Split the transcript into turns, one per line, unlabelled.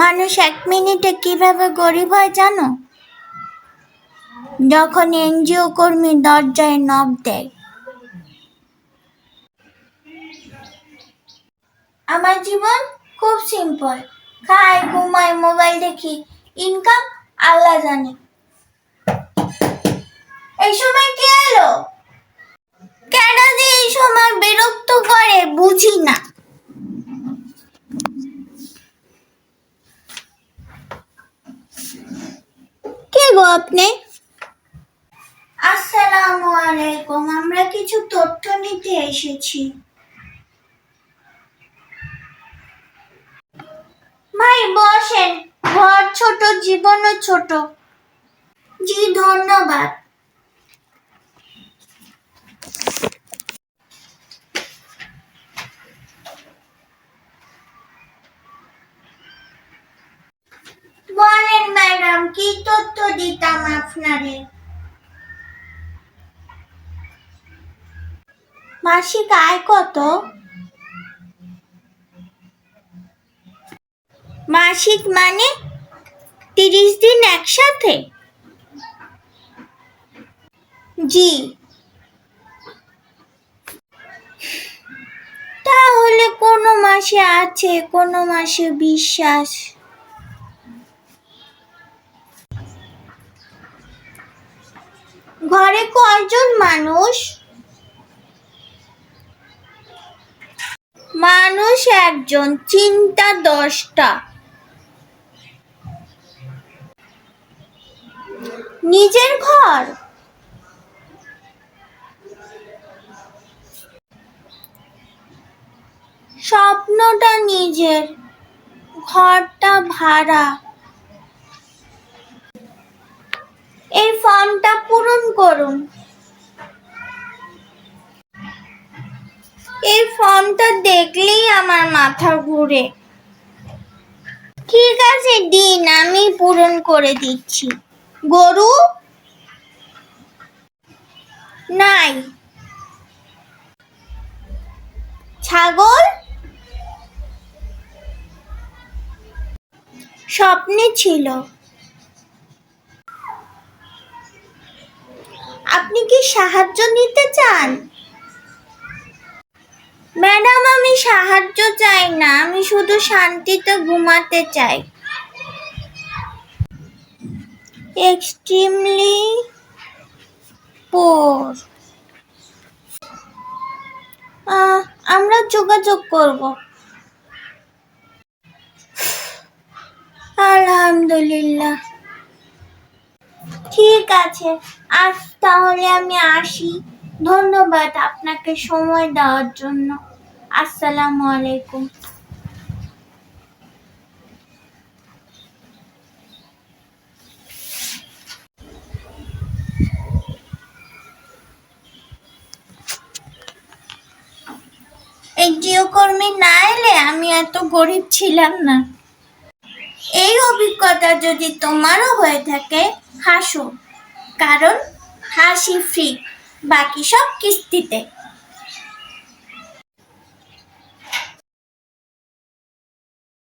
মানুষ এক মিনিটে কীভাবে গরিব হয় জানো? যখন এনজিও কর্মী দরজায় নখ দেয়। আমার জীবন খুব সিম্পল খাই, ঘুমাই মোবাইল দেখি ইনকাম আল্লাহ জানে। এই সময় কে এলো? কেন যে এই সময় বিরক্ত করে বুঝি না কে গো আপনি? আসসালামু আলাইকুম, আমরা কিছু তথ্য নিতে এসেছি। ভাই, বসেন। ঘর ছোট, জীবনও ছোট। জি, ধন্যবাদ। ম্যাডাম কি তথ্য দিতাম আপনারে? মাসিক আয় কত? মাসিক মানে তিরিশ দিন একসাথে? জি। তাহলে কোনো মাসে আছে কোনো মাসে বিশ্বাস? ঘরে কয়জন মানুষ? মানুষ একজন, চিন্তা দশটা। নিজের ঘর? স্বপ্নটা নিজের, ঘরটা ভাড়া। এই ফর্মটা দেখলেই আমার মাথা ঘুরে। ঠিক আছে, দিন আমি পূরণ করে দিচ্ছি। গরু? নাই। ছাগল? স্বপ্নে ছিল। আপনি কি সাহায্য নিতে চান? ম্যাডাম, আমি সাহায্য চাই না, আমি শুধু শান্তিতে ঘুমাতে চাই। এক্সট্রিমলি পোর আমরা যোগাযোগ করব। আলহামদুলিল্লাহ। ঠিক আছে, আজ তাহলে আমি আসি। ধন্যবাদ আপনাকে সময় দেওয়ার জন্য। আসসালামু আলাইকুম। এই গৃহকর্মী না এলে আমি এত গরিব ছিলাম না। এই অভিজ্ঞতা যদি তোমারও হয়ে থাকে, হাসো। কারণ হাসি ফ্রি। বাকি সব কিস্তিতে।